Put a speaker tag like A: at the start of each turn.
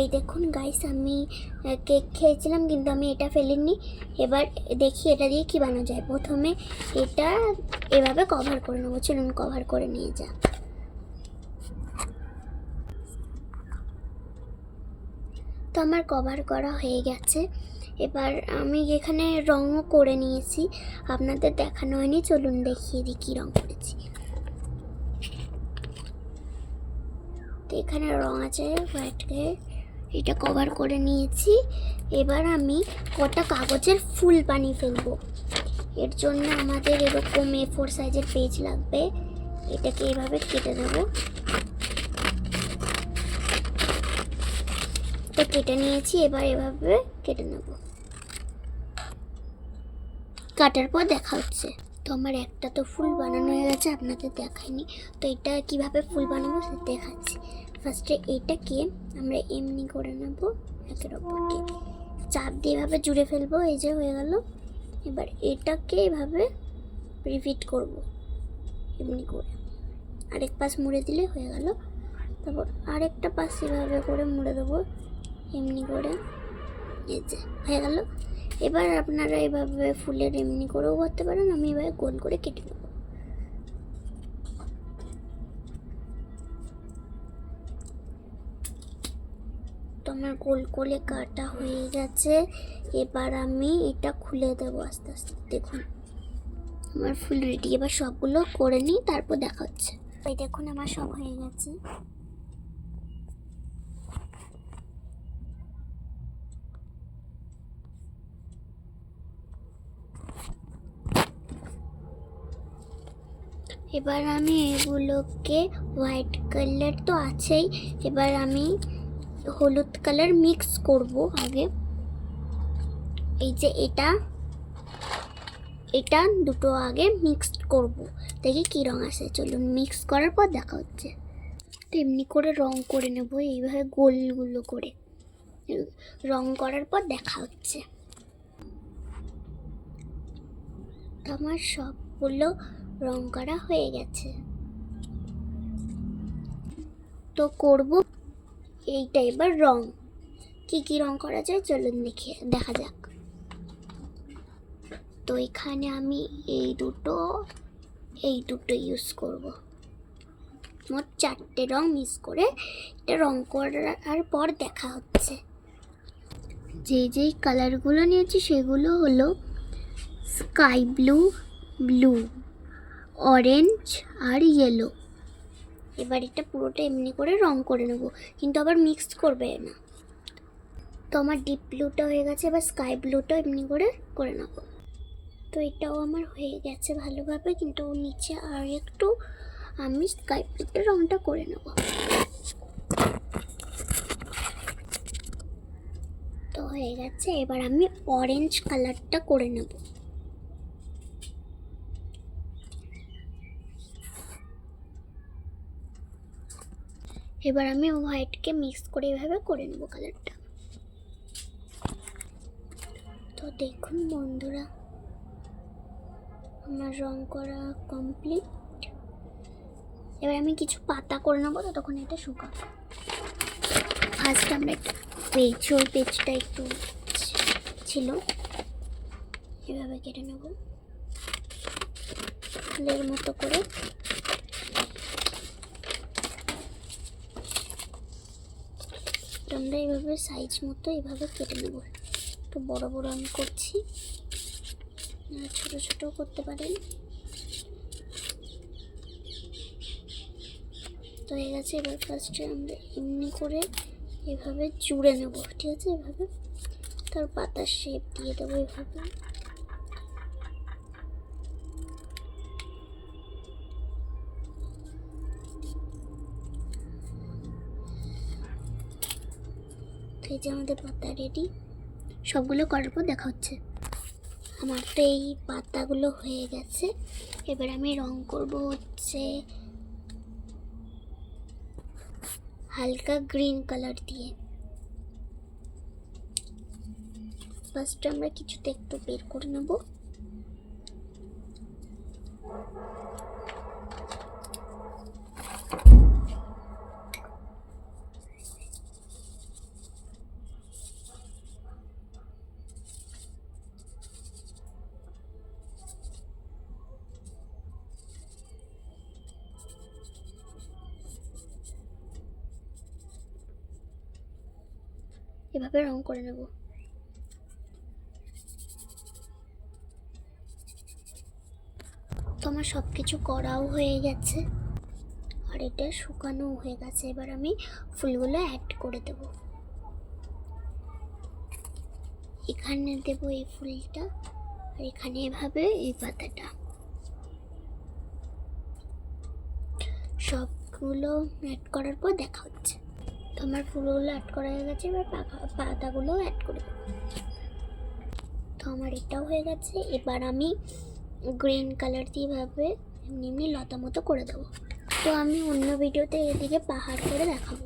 A: এই দেখুন গাইস আমি কেক খেয়েছিলাম, কিন্তু আমি এটা ফেলিনি। এবার দেখি এটা দিয়ে কি বানানো যায়। প্রথমে এটা এভাবে কভার করে নেব। চলুন কভার করে নিয়ে যা তো আমার কভার করা হয়ে গেছে। এবার আমি এখানে রঙও করে নিয়েছি। আপনাদের দেখানো হয়নি। চলুন দেখিয়ে দিই কী রঙ করেছি। এখানে রং আছে হোয়াইটকে এটা কভার করে নিয়েছি। এবার আমি কটা কাগজের ফুল বানিয়ে ফেলব। এর জন্য আমাদের এরকম এ ফোর সাইজের পেজ লাগবে। এটাকে এভাবে কেটে দেবো। তো কেটে নিয়েছি, এবার এভাবে কেটে নেব। কাটার পর দেখা হচ্ছে। তো আমার একটা তো ফুল বানানো হয়ে গেছে, আপনাদের দেখায়নি তো এটা কীভাবে ফুল বানাবো সেটা দেখাচ্ছি। ফার্স্টে এইটাকে আমরা এমনি করে নেব একের ওপরকে চাপ দিয়ে এভাবে জুড়ে ফেলব, এই যে হয়ে গেল। এবার এটাকে এভাবে রিপিট করব, এমনি করে। আরেক পাশ মুড়ে দিলে হয়ে গেল। তারপর আরেকটা পাশ এভাবে করে মুড়ে দেবো, এমনি করে। এই যে, হয়ে গেল। এবার আপনারা এভাবে ফুলের এমনি করেও করতে পারেন, আমি এভাবে গোল করে কেটে নেব। তো আমার গোল করে কাটা হয়ে গেছে, এবার আমি এটা খুলে দেবো আস্তে আস্তে, দেখুন। আমার ফুল রেডি এবার সবগুলো করে নিই, তারপর দেখা হচ্ছে। এই দেখুন, আমার সব হয়ে গেছে। এবার আমি এগুলোকে হোয়াইট কালার তো আছেই। এবার আমি হলুদ কালার মিক্স করব আগে। এই যে এটা এটা দুটো আগে মিক্সড করব। দেখি কী রং আসে। চলুন মিক্স করার পর দেখা হচ্ছে। তো এমনি করে রং করে নেব, এইভাবে গোলগুলো করে। রং করার পর দেখা হচ্ছে। আমার সবগুলো রং করা হয়ে গেছে। তো করব এইটা এবার রং। কি কি রং করা যায় চলুন দেখে, দেখা যাক। তো এখানে আমি এই দুটো এই দুটো ইউজ করব। মোট চারটে রং মিক্স করে এটা রং করার পর দেখা হচ্ছে। যে যেই কালারগুলো নিয়েছি সেগুলো হলো স্কাই ব্লু ব্লু অরেঞ্জ আর ইয়েলো এবার এটা পুরোটা এমনি করে রং করে নেব, কিন্তু আবার মিক্সড করবে না। তো আমার ডিপ ব্লুটা হয়ে গেছে, এবার স্কাই ব্লুটা এমনি করে করে নেব। তো এটাও আমার হয়ে গেছে ভালোভাবে, কিন্তু নিচে আর একটু আমি স্কাই ব্লুটা রংটা করে নেব। তো হয়ে গেছে, এবার আমি অরেঞ্জ কালারটা করে নেব। এবার আমি হোয়াইটকে মিক্স করে এভাবে করে নেব কালারটা। তো দেখুন বন্ধুরা, আমার রং করা কমপ্লিট। এবার আমি কিছু পাতা করে নেব তো তখন এটা শুকাবো। ফার্স্ট আমরা একটা পেজ ওই পেজটা একটু ছিল, এভাবে কেটে নেব। ফুলের মতো করে আমরা এইভাবে সাইজ মতো এইভাবে কেটে নেব। একটু বড় বড় আমি করছি। ছোট ছোট করতে পারেন। তো হয়ে গেছে, এবার ফার্স্টে আমরা এমনি করে এভাবে জুড়ে নেব। ঠিক আছে? এভাবে তার পাতার শেপ দিয়ে দেবো এভাবে। এই যে আমাদের পাতা রেডি সবগুলো করার পর দেখা হচ্ছে। আমার তো এই পাতাগুলো হয়ে গেছে। এবার আমি রং করব হচ্ছে হালকা গ্রিন কালার দিয়ে। ফার্স্ট আমরা কিছুতে একটু বের করে নেব। এভাবে রং করে নেব। তো আমার সব কিছু করাও হয়ে গেছে। আর এটা শুকানো হয়ে গেছে। এবার আমি ফুলগুলো অ্যাড করে দেব। এখানে দেব এই ফুলটা আর এখানে এভাবে এই পাতাটা। সবগুলো অ্যাড করার পর দেখা হচ্ছে। তো আমার ফুলগুলো অ্যাড করা হয়ে গেছে, এবার পাখা পাতাগুলো অ্যাড করে দেবো। তো আমার এটাও হয়ে গেছে, এবার আমি গ্রিন কালার দিয়ে ভাবে এমনি এমনি লতা মতো করে দেবো। তো আমি অন্য ভিডিওতে এদিকে পাহাড় করে দেখাবো।